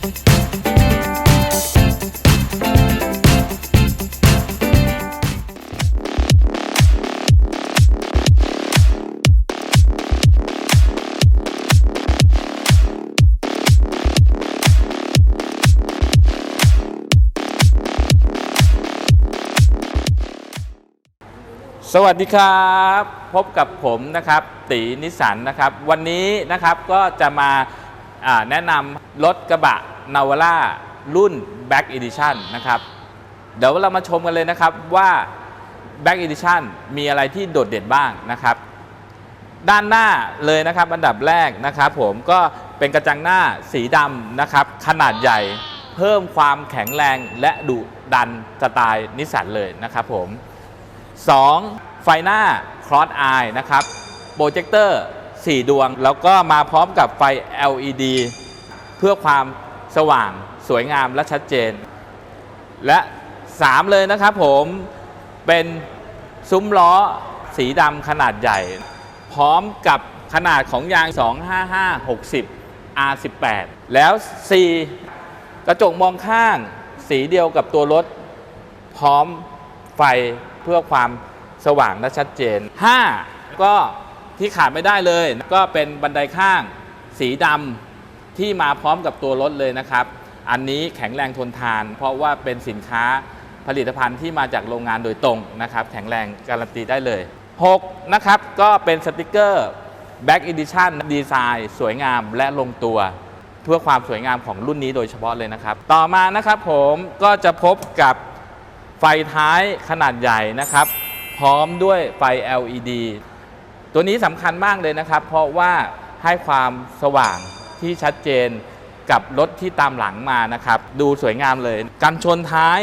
สวัสดีครับ พบกับผมนะครับตีนิสันนะครับ วันนี้นะครับก็จะมาอ่าแนะนำรถกระบะ นาวาร่ารุ่น Back Edition นะครับ เดี๋ยวเรามาชมกันเลยนะครับว่า Back Edition มีอะไรที่โดดเด่นบ้างนะครับ ด้านหน้าเลยนะครับอันดับแรกนะครับผมก็เป็นกระจังหน้าสีดำนะครับ ขนาดใหญ่เพิ่มความแข็งแรงและดุดันสไตล์นิสสันเลยนะครับผม 2. ไฟหน้า Cross Eye นะครับโปรเจคเตอร์ 4 ดวง แล้วก็มาพร้อมกับไฟ LED เพื่อความ สว่างสวยงามและชัดเจน และ 3 เลยนะครับผมเป็นซุ้มล้อสีดำขนาดใหญ่ พร้อมกับขนาดของยาง 255 60 R18 แล้ว 4 กระจกมองข้างสีเดียวกับตัวรถ พร้อมไฟเพื่อความสว่างและชัดเจน 5. ก็ที่ขาดไม่ได้เลย ก็เป็นบันไดข้างสีดำ ที่มาพร้อมกับตัวรถเลยนะครับ อันนี้แข็งแรงทนทาน เพราะว่าเป็นสินค้าผลิตภัณฑ์ที่มาจากโรงงานโดยตรงนะครับ แข็งแรงการันตีได้เลย 6. นะครับ ก็เป็นสติกเกอร์ Back Edition ดีไซน์สวยงามและลงตัว เพื่อความสวยงามของรุ่นนี้โดยเฉพาะเลยนะครับ ต่อมานะครับผมก็จะพบกับไฟท้ายขนาดใหญ่นะครับ พร้อมด้วยไฟ LED ตัวนี้สำคัญมากเลยนะครับ เพราะว่าให้ความสว่าง ที่ชัดเจนกับรถที่ตามหลังมานะครับ ดูสวยงามเลย กันชนท้าย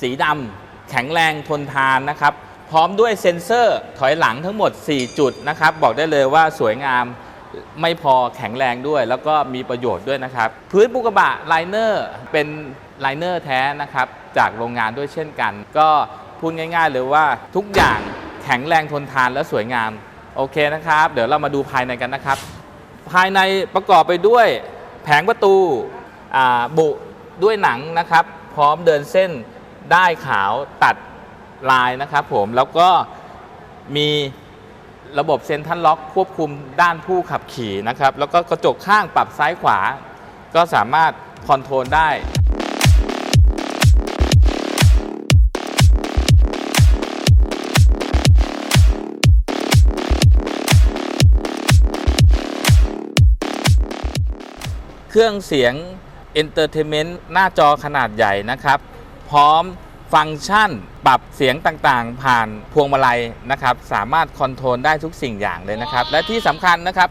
สีดำแข็งแรงทนทานนะครับ พร้อมด้วยเซ็นเซอร์ถอยหลังทั้งหมด 4 จุดนะครับ บอกได้เลยว่าสวยงามไม่พอแข็งแรงด้วย แล้วก็มีประโยชน์ด้วยนะครับ พื้นปุกระบะไลเนอร์เป็นไลเนอร์แท้นะครับ จากโรงงานด้วยเช่นกัน ก็พูดง่าย ๆ เลยว่าทุกอย่างแข็งแรงทนทานและสวยงาม โอเคนะครับ เดี๋ยวเรามาดูภายในกันนะครับ ภายในประกอบไปด้วยแผงประตูบุด้วยหนังนะครับ พร้อมเดินเส้นได้ขาวตัดลายนะครับผมแล้วก็มีระบบเซ็นทรัลล็อกควบคุมด้านผู้ขับขี่นะครับ แล้วก็กระจกข้างปรับซ้ายขวา ก็สามารถคอนโทรลได้ เครื่องเสียง Entertainment หน้าจอขนาดใหญ่นะครับ พร้อมฟังก์ชันปรับเสียงต่างๆ ผ่านพวงมาลัยนะครับ สามารถคอนโทรลได้ทุกสิ่งอย่างเลยนะครับ และที่สำคัญนะครับ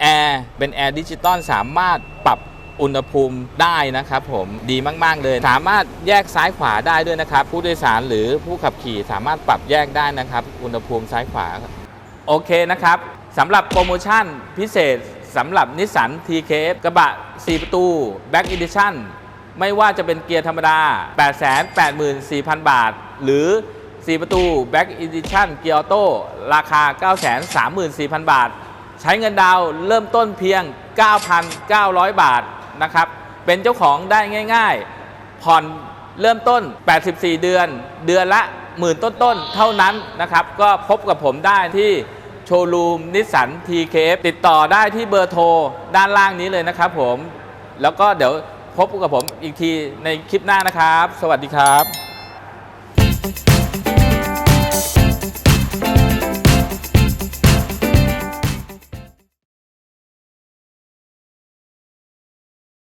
แอร์เป็นแอร์ดิจิตอลสามารถปรับอุณหภูมิได้นะครับผมดีมากๆเลย สามารถแยกซ้ายขวาได้ด้วยนะครับ ผู้โดยสารหรือผู้ขับขี่สามารถปรับแยกได้นะครับ อุณหภูมิซ้ายขวา โอเคนะครับสำหรับโปรโมชั่นพิเศษ สำหรับนิสสัน TKF กระบะ 4 ประตู Back Edition ไม่ว่าจะเป็นเกียร์ธรรมดา 884,000 บาท หรือ 4 ประตู Back Edition เกียร์ออโต้ราคา 934,000 บาท ใช้เงินดาวเริ่มต้นเพียง 9,900 บาทนะครับ เป็นเจ้าของได้ง่ายๆ ผ่อนเริ่มต้น 84 เดือน เดือนละหมื่นต้นๆ เท่านั้นนะครับ ก็พบกับผมได้ที่ โชว์รูมนิสสัน TKF ติดต่อได้ที่เบอร์โทรด้านล่างนี้เลยนะครับผม แล้วก็เดี๋ยวพบกับผมอีกทีในคลิปหน้านะครับ สวัสดีครับ